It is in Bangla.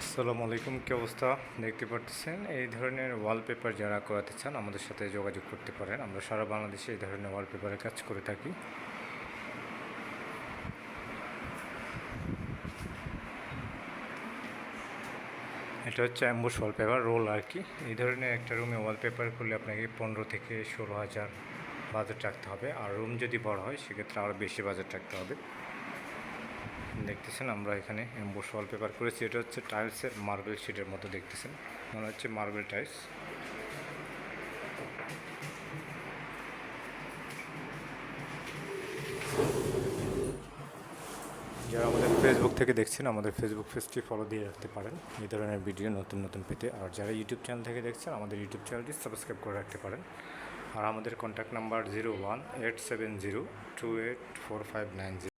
আসসালামু আলাইকুম, কী অবস্থা? দেখতে পাচ্ছেন এই ধরনের ওয়ালপেপার যারা করাতে চান, আমাদের সাথে যোগাযোগ করতে পারেন। আমরা সারা বাংলাদেশে এই ধরনের ওয়ালপেপারের কাজ করে থাকি। এটা হচ্ছে অ্যাম্বুশ ওয়ালপেপার রোল আর কি। এই ধরনের একটা রুমে ওয়ালপেপার করলে আপনাকে পনেরো থেকে ষোলো হাজার বাজেট রাখতে হবে। আর রুম যদি বড় হয়, সেক্ষেত্রে আরও বেশি বাজেট রাখতে হবে। দেখতেছেন, আমরা এখানে এম্বোস ওয়ালপেপার করেছি। এটা হচ্ছে টাইলসের মার্বেল শিটের মতো দেখতেছেন। মনে হচ্ছে মার্বেল টাইলস যারা আমাদের ফেসবুক থেকে দেখছেন, আমাদের ফেসবুক পেজটি ফলো দিয়ে রাখতে পারেন। এই ধরনের ভিডিও নতুন নতুন পেতে। আর যারা ইউটিউব চ্যানেল থেকে দেখছেন, আমাদের ইউটিউব চ্যানেলটি সাবস্ক্রাইব করে রাখতে পারেন। আর আমাদের contact number zero one eight seven zero two eight four five nine zero